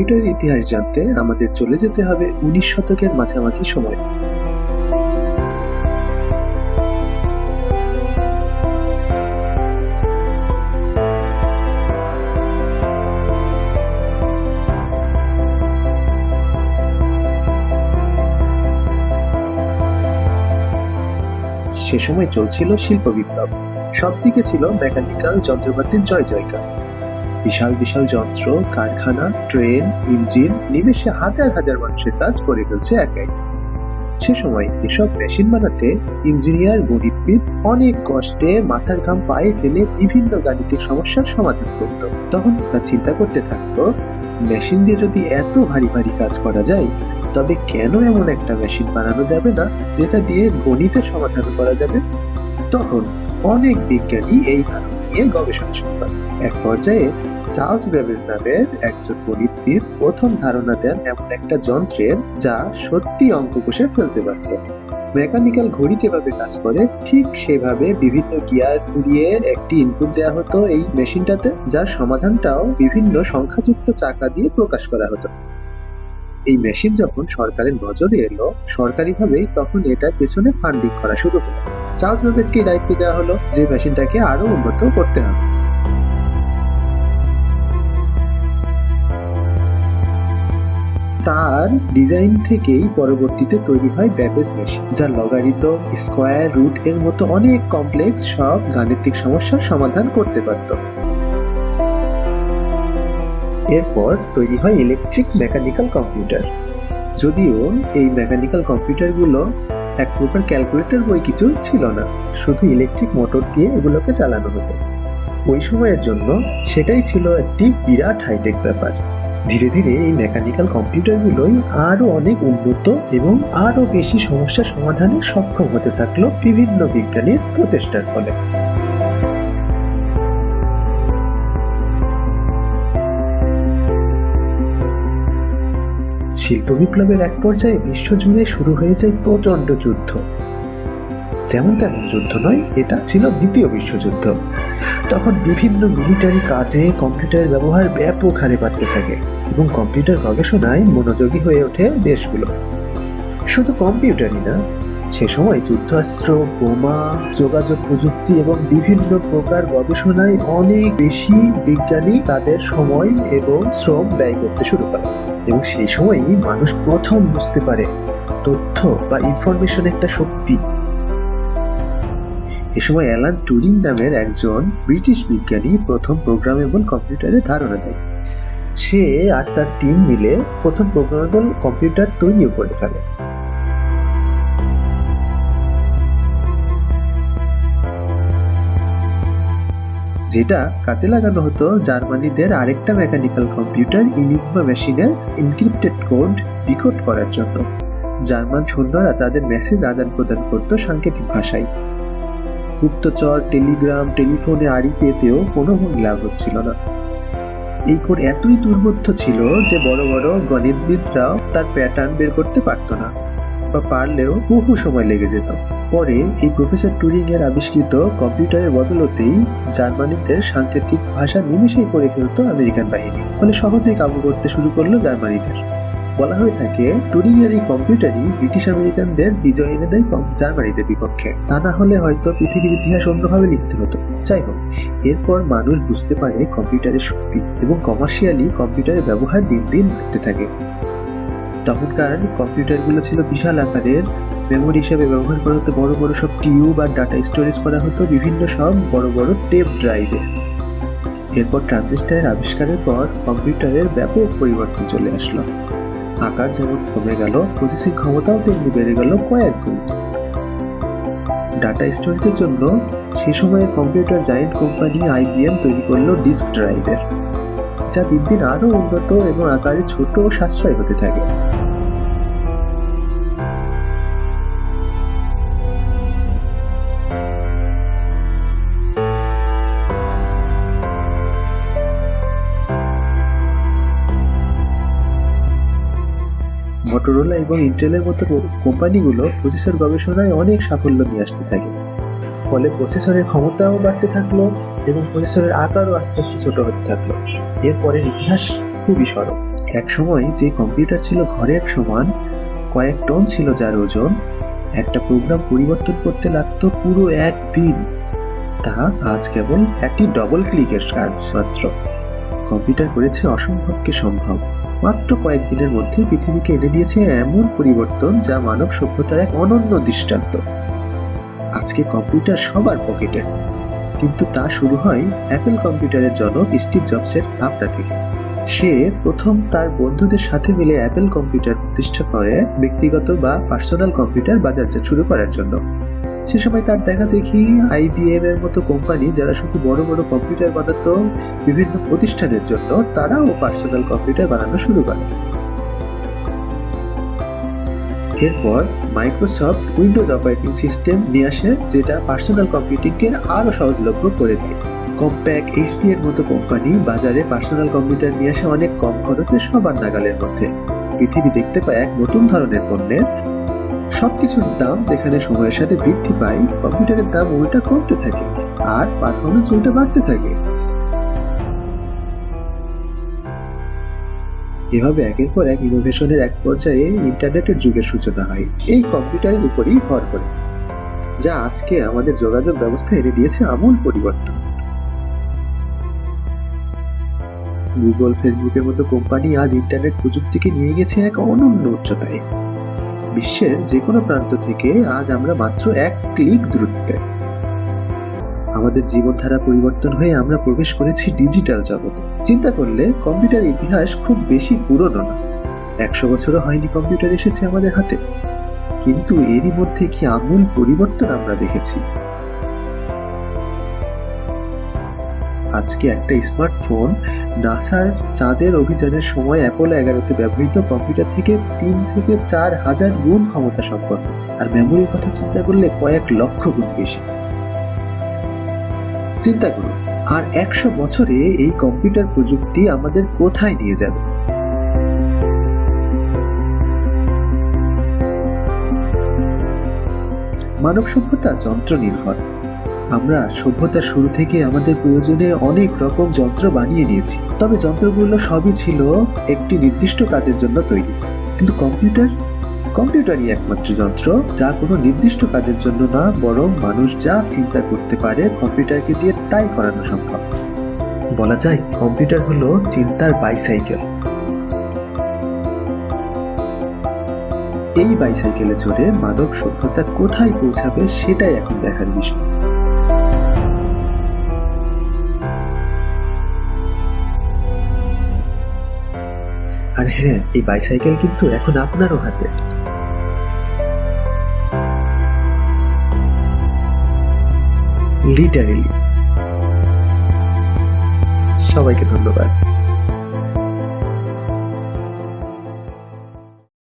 কম্পিউটারের ইতিহাস জানতে আমাদের চলে যেতে হবে উনিশ শতকের মাঝামাঝি সময়। সে সময় চলছিল শিল্প বিপ্লব। সব দিকে ছিল মেকানিক্যাল যন্ত্রপাতির জয় জয়কার বিশাল বিশাল যন্ত্র, কারখানা, ট্রেন, ইঞ্জিন, নিমেষে হাজার হাজার মানুষের কাজ করে ফেলছে একাই। সে সময় এসব মেশিন বানাতে ইঞ্জিনিয়ার, গণিতবিদ অনেক কষ্টে মাথার ঘাম পায়ে ফেলে বিভিন্ন গাণিতিক সমস্যার সমাধান করত। তখন তারা চিন্তা করতে থাকতো, মেশিন দিয়ে যদি এত ভারী ভারী কাজ করা যায়, তবে কেন এমন একটা মেশিন বানানো যাবে না, যেটা দিয়ে গণিতের সমাধান করা যাবে? তখন অনেক বিজ্ঞানী এই ধারণা নিয়ে গবেষণা শুরু করেন এক পর্যায়ে চার্লস বেবেজ নামের একজন গণিতবিদ প্রথম ধারণা দেন এমন একটা যন্ত্রের যা সত্যি অঙ্ক কষে ফেলতে পারত। মেকানিক্যাল ঘড়ি যেভাবে কাজ করে, ঠিক সেভাবে বিভিন্ন গিয়ার ঘুরিয়ে একটি ইনপুট দেওয়া হতো এই মেশিনটাতে, যার সমাধানটাও বিভিন্ন সংখ্যাযুক্ত চাকা দিয়ে প্রকাশ করা হতো। এই মেশিন যখন সরকারের নজরে এলো, সরকারিভাবেই তখন এটার পেছনে ফান্ডিং করা শুরু হলো চার্লস বেবেজকে দায়িত্ব দেওয়া হলো যে মেশিনটাকে আরও উন্নত করতে হবে। তার ডিজাইন থেকেই পরবর্তীতে তৈরি হয় ব্যাবেজ মেশিন যা লগারিদম স্কোয়ার রুট এর মতো অনেক কমপ্লেক্স সব গাণিতিক সমস্যার সমাধান করতে পারত। এরপর তৈরি হয় ইলেকট্রিক মেকানিক্যাল কম্পিউটার যদিও এই মেকানিক্যাল কম্পিউটারগুলো এক প্রকার ক্যালকুলেটর বই কিছু ছিল না, শুধু ইলেকট্রিক মোটর দিয়ে এগুলোকে চালানো হতো। ওই সময়ের জন্য সেটাই ছিল একটি বিরাট হাইটেক ব্যাপার। ধীরে ধীরে এই মেকানিক্যাল কম্পিউটারগুলোই আরও অনেক উন্নত এবং আরও বেশি সমস্যা সমাধানে সক্ষম হতে থাকল বিভিন্ন বিজ্ঞানীর প্রচেষ্টার ফলে। শিল্প বিপ্লবের এক পর্যায়ে বিশ্বজুড়ে শুরু হয়ে যায় প্রচণ্ড যুদ্ধ। যেমন তেমন যুদ্ধ নয়, এটা ছিল দ্বিতীয় বিশ্বযুদ্ধ। তখন বিভিন্ন মিলিটারি কাজে কম্পিউটারের ব্যবহার ব্যাপক হারে বাড়তে থাকে এবং কম্পিউটার গবেষণায় মনোযোগী হয়ে ওঠে দেশগুলো। শুধু কম্পিউটারই না সে সময় যুদ্ধাস্ত্র, বোমা, যোগাযোগ প্রযুক্তি এবং বিভিন্ন প্রকার গবেষণায় অনেক বেশি বিজ্ঞানী তাদের সময় এবং শ্রম ব্যয় করতে শুরু করে। এবং সেই সময়ই মানুষ প্রথম বুঝতে পারে তথ্য বা ইনফরমেশন একটা শক্তি। এ সময় অ্যালান টুরিং নামের একজন ব্রিটিশ বিজ্ঞানী প্রথম প্রোগ্রামেবল কম্পিউটারের ধারণা দেয়। সে আর তার টিম মিলে প্রথম প্রোগ্রামেবল কম্পিউটার তৈরিও করে ফেলে। যেটা কাজে লাগানো হতো জার্মানিদের আরেকটা মেকানিক্যাল কম্পিউটার ইনিগমা মেশিনের ইনক্রিপ্টেড কোড ডিকোড করার জন্য। জার্মান সৈন্যরা তাদের মেসেজ আদান প্রদান করত সাংকেতিক ভাষায়। গুপ্তচর টেলিগ্রাম টেলিফোনে আড়ি পেতেও কোনো লাভ হচ্ছিল না। এই কোড এতই দুর্বোধ্য ছিল যে বড় বড় গণিতবিদরাও তার প্যাটার্ন বের করতে পারতো না বা পারলেও বহু সময় লেগে যেত। পরে এই প্রফেসর টুরিং এর আবিষ্কৃত কম্পিউটারের বদলতেই জার্মানিদের সাংকেতিক ভাষা নিমেষেই পড়ে ফেলতো আমেরিকান বাহিনী। ফলে সহজেই কাবু করতে শুরু করল জার্মানিদের। বলা হয়ে থাকে টুরিং এর এই কম্পিউটারই ব্রিটিশ আমেরিকানদের বিজয় এনে দেয় জার্মানিদের বিপক্ষে। তা না হলে হয়তো পৃথিবীর ইতিহাস অন্যভাবে লিখতে হতো। যাই হোক, এরপর মানুষ বুঝতে পারে কম্পিউটারের শক্তি এবং কমার্শিয়ালি কম্পিউটারের ব্যবহার দিন দিন বাড়তে থাকে। তখনকার কম্পিউটারগুলো ছিল বিশাল আকারের মেমোরি হিসেবে ব্যবহার করা হতো, বড় বড় সব টিউব আর ডাটা স্টোরেজ করা হতো, বিভিন্ন সব বড় বড় টেপ ড্রাইভে এরপর ট্রানজিস্টারের আবিষ্কারের পর কম্পিউটারের ব্যাপক পরিবর্তন চলে আসলো। আকার যেমন কমে গেল প্রসেসিং ক্ষমতাও তেমনি বেড়ে গেল কয়েক গুণ। ডাটা স্টোরেজের জন্য সে সময়ে কম্পিউটার জায়েন্ট কোম্পানি আইবিএম তৈরি করল ডিস্ক ড্রাইভের যা দিন দিন আরও উন্নত এবং আকারে ছোট ও সাশ্রয় হতে থাকে। মটোরোলা এবং ইন্টেলের মতো কোম্পানিগুলো প্রসেসর গবেষণায় অনেক সাফল্য নিয়ে আসতে থাকে। ফলে প্রসেসরের ক্ষমতাও বাড়তে থাকল এবং প্রসেসরের আকারও আস্তে আস্তে ছোট হতে থাকল। এরপরের ইতিহাস খুবই সরব এক সময় যে কম্পিউটার ছিল ঘরের সমান, কয়েক টন ছিল যার ওজন। একটা প্রোগ্রাম পরিবর্তন করতে লাগতো পুরো একদিন। তা আজ কেবল একটি ডবল ক্লিকের কাজ মাত্র। কম্পিউটার করেছে অসম্ভবকে সম্ভব। মাত্র কয়েকদিনের মধ্যে পৃথিবীকে এনে দিয়েছে এমন পরিবর্তন যা মানব সভ্যতার এক অনন্য দৃষ্টান্ত। আজকে কম্পিউটার সবার পকেটে। কিন্তু তা শুরু হয় অ্যাপেল কম্পিউটারের জনক স্টিভ জবসের ভাবনা থেকে। সে প্রথম তার বন্ধুদের সাথে মিলে অ্যাপেল কম্পিউটার প্রতিষ্ঠা করে ব্যক্তিগত বা পার্সোনাল কম্পিউটার বাজারজাত শুরু করার জন্য। সে সময় তার দেখা দেখি আইবিএম এর মতো কোম্পানি যারা শুধু বড় বড় কম্পিউটার বানাতো বিভিন্ন প্রতিষ্ঠানের জন্য, তারাও পার্সোনাল কম্পিউটার বানানো শুরু করে। এরপর মাইক্রোসফট উইন্ডোজ অপারেটিং সিস্টেম নিয়ে আসে, যেটা পার্সোনাল কম্পিউটিংকে আরও সহজলভ্য করে দেয়। কম্প্যাক এইচপি এর মতো কোম্পানি বাজারে পার্সোনাল কম্পিউটার নিয়ে আসে অনেক কম খরচে সবার নাগালের মধ্যে। পৃথিবী দেখতে পায় এক নতুন ধরনের পণ্যের। সবকিছুর দাম যেখানে সময়ের সাথে বৃদ্ধি পায়, কম্পিউটারের দাম উল্টা কমতে থাকে আর পারফরমেন্স উল্টা বাড়তে থাকে। এভাবে একের পর এক ইনোভেশনের এক পর্যায়ে ইন্টারনেটের যুগের সূচনা হয়, এই কম্পিউটারের উপরই ভর করে, যা আজকে আমাদের যোগাযোগ ব্যবস্থা এনে দিয়েছে আমূল পরিবর্তন। গুগল ফেসবুকের মতো কোম্পানি আজ ইন্টারনেট প্রযুক্তিকে নিয়ে গেছে এক অনন্য উচ্চতায়। বিশ্বের যে কোনো প্রান্ত থেকে আজ আমরা মাত্র এক ক্লিক দূরত্বে। আমাদের জীবনধারা পরিবর্তন হয়ে আমরা প্রবেশ করেছি ডিজিটাল জগতে। চিন্তা করলে কম্পিউটার ইতিহাস খুব বেশি পুরনো না। একশো বছরও হয়নি কম্পিউটার এসেছে আমাদের হাতে। কিন্তু এরই মধ্যে কি আমূল পরিবর্তন আমরা দেখেছি? আজকে একটা স্মার্টফোন। নাসার চাঁদের অভিযানের সময় অ্যাপোলো এগারোতে ব্যবহৃত কম্পিউটার থেকে তিন থেকে চার হাজার গুণ ক্ষমতা সম্পন্ন। আর মেমোরির কথা চিন্তা করলে কয়েক লক্ষ গুণ বেশি। চিন্তা করুন, আর একশো বছরে এই কম্পিউটার প্রযুক্তি আমাদের কোথায় নিয়ে যাবে? মানব সভ্যতা যন্ত্র নির্ভর। আমরা সভ্যতার শুরু থেকে আমাদের প্রয়োজনে অনেক রকম যন্ত্র বানিয়ে নিয়েছি। তবে যন্ত্রগুলো সবই ছিল একটি নির্দিষ্ট কাজের জন্য তৈরি। কিন্তু কম্পিউটার, কম্পিউটারই একমাত্র যন্ত্র, যা কোনো নির্দিষ্ট কাজের জন্য না, বরং মানুষ যা চিন্তা করতে পারে কম্পিউটারকে দিয়ে তাই করানো সম্ভব। বলা যায়, কম্পিউটার হলো চিন্তার বাইসাইকেল। এই বাইসাইকেলে চড়ে মানব সভ্যতা কোথায় পৌঁছাবে সেটাই এখন দেখার বিষয়। আর হ্যাঁ এই বাইসাইকেল কিন্তু এখন আপনারও হাতে। লিটারেলি সবাইকে ধন্যবাদ।